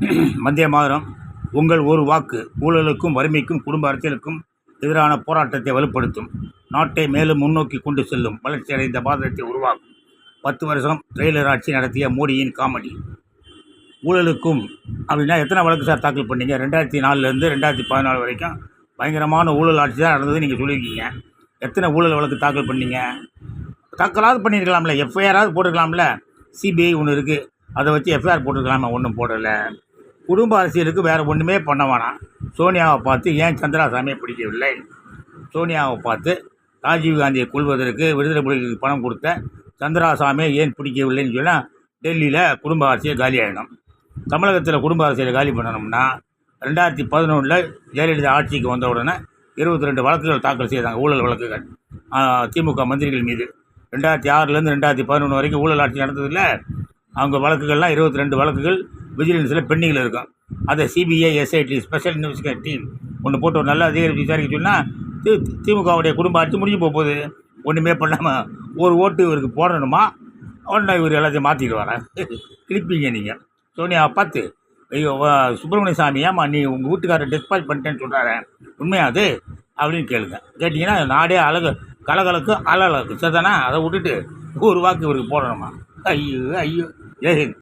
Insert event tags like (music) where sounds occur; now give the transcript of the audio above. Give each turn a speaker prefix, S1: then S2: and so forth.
S1: (clears throat) மத்திய மாதம் உங்கள் ஒரு வாக்கு ஊழலுக்கும் வறுமைக்கும் குடும்ப அரசியலுக்கும் எதிரான போராட்டத்தை வலுப்படுத்தும். நாட்டை மேலும் முன்னோக்கி கொண்டு செல்லும். வளர்ச்சியடைந்த பாரதத்தை உருவாக்கும். பத்து வருஷம் ட்ரெய்லர் ஆட்சி நடத்திய மோடியின் காமெடி. ஊழலுக்கும் அப்படின்னா எத்தனை வழக்கு சார் தாக்கல் பண்ணீங்க? ரெண்டாயிரத்தி நாலுலேருந்து ரெண்டாயிரத்தி பதினாலு வரைக்கும் பயங்கரமான ஊழல் ஆட்சி தான் நடந்தது நீங்கள் சொல்லியிருக்கீங்க. எத்தனை ஊழல் வழக்கு தாக்கல் பண்ணீங்க? தாக்கலாவது பண்ணியிருக்கலாம்ல. எஃப்ஐஆராவது போட்டுருக்கலாம்ல. சிபிஐ ஒன்று இருக்குது அதை வச்சு எஃப்ஐஆர் போட்டுருக்கலாமா? ஒன்றும் போடலை. குடும்ப அரசியலுக்கு வேறு ஒன்றுமே பண்ண வேணாம். சோனியாவை பார்த்து ஏன் சந்திராசாமியை பிடிக்கவில்லை? சோனியாவை பார்த்து ராஜீவ்காந்தியை கொள்வதற்கு விடுதலை புலிகளுக்கு பணம் கொடுத்த சந்திராசாமியை ஏன் பிடிக்கவில்லைன்னு சொன்னால் டெல்லியில் குடும்ப அரசியல் காலியாகிடும் தமிழகத்தில் குடும்ப அரசியலை காலி பண்ணணும்னா ரெண்டாயிரத்தி பதினொன்றில் ஜெயலலிதா ஆட்சிக்கு வந்த உடனே இருபத்தி ரெண்டு வழக்குகள் தாக்கல் செய்தாங்க ஊழல் வழக்குகள். திமுக மந்திரிகள் மீது. ரெண்டாயிரத்தி ஆறுலேருந்து ரெண்டாயிரத்தி பதினொன்று வரைக்கும் ஊழல் ஆட்சி நடந்ததில்லை. அவங்க வழக்குகள்லாம் இருபத்தி ரெண்டு வழக்குகள் விஜிலன்ஸில் பெண்டிங்கில் இருக்கும். அதை CBI SIT special investigate team ஒன்று போட்டு ஒரு நல்ல அதிகாரி விசாரிக்க சொன்னால் தி திமுகவுடைய குடும்ப ஆட்சி முடிஞ்சு போக போகுது. ஒன்றுமே பண்ணாமல் ஒரு ஓட்டு இவருக்கு போடணுமா? உடனே இவர் எல்லாத்தையும் மாற்றிட்டு வரேன் கிளிப்பீங்க நீங்கள் சோனியா பார்த்து ஐயோ சுப்பிரமணிய சாமி ஏம்மா நீ உங்கள் வீட்டுக்காரர் டிஸ்பாச் பண்ணிட்டேன்னு சொல்கிறாரு உண்மையா அது? அப்படின்னு கேளுங்க. கேட்டிங்கன்னா நாடே அழகு கலகலக்கு அலகலக்கும் சரிதானா? அதை விட்டுட்டு ஒரு வாக்கு இவருக்கு போடணுமா? ஐயோ ஐயோ. ஜெயஹிந்த்